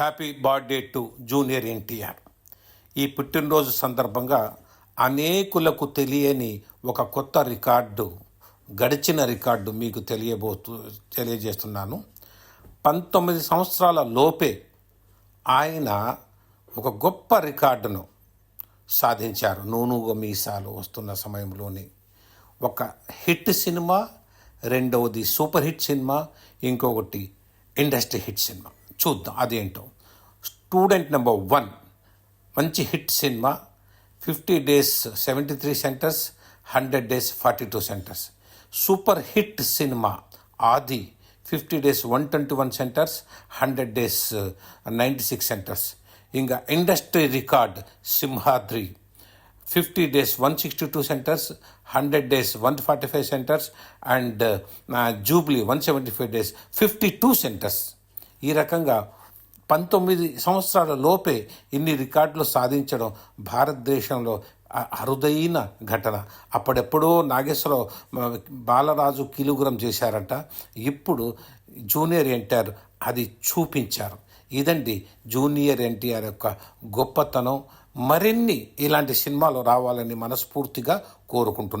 Happy birthday to junior NTR. ఈ పుట్టినరోజు సందర్భంగా అనేకులకు తెలియని ఒక కొత్త రికార్డు గడిచిన రికార్డు మీకు తెలియబోతూ తెలియజేస్తున్నాను. పంతొమ్మిది సంవత్సరాల లోపే ఆయన ఒక గొప్ప రికార్డును సాధించారు. నూనూగ మీసాలు వస్తున్న సమయంలోనే. ఒక హిట్ సినిమా రెండవది సూపర్ హిట్ సినిమా ఇంకొకటి ఇండస్ట్రీ హిట్ సినిమా. చూద్దాం. అదేంటో. Student number one. మంచి hit cinema. Fifty days seventy three centres hundred days forty two centres. Super hit cinema. Aadi fifty days one twenty one centres hundred days ninety six centres. ఇంకా industry record Simhadri. Fifty days one sixty two centres hundred days one forty five centres and jubilee one seventy five days fifty two centres. ఈ రకంగా పంతొమ్మిది సంవత్సరాల లోపే ఇన్ని రికార్డులు సాధించడం భారతదేశంలో అరుదైన ఘటన. అప్పుడెప్పుడో నాగేశ్వరరావు బాలరాజు కిలుగురం చేశారట. ఇప్పుడు జూనియర్ ఎన్టీఆర్ అది చూపించారు. ఇదండి జూనియర్ ఎన్టీఆర్ యొక్క గొప్పతనం. మరిన్ని ఇలాంటి సినిమాలు రావాలని మనస్ఫూర్తిగా కోరుకుంటున్నాను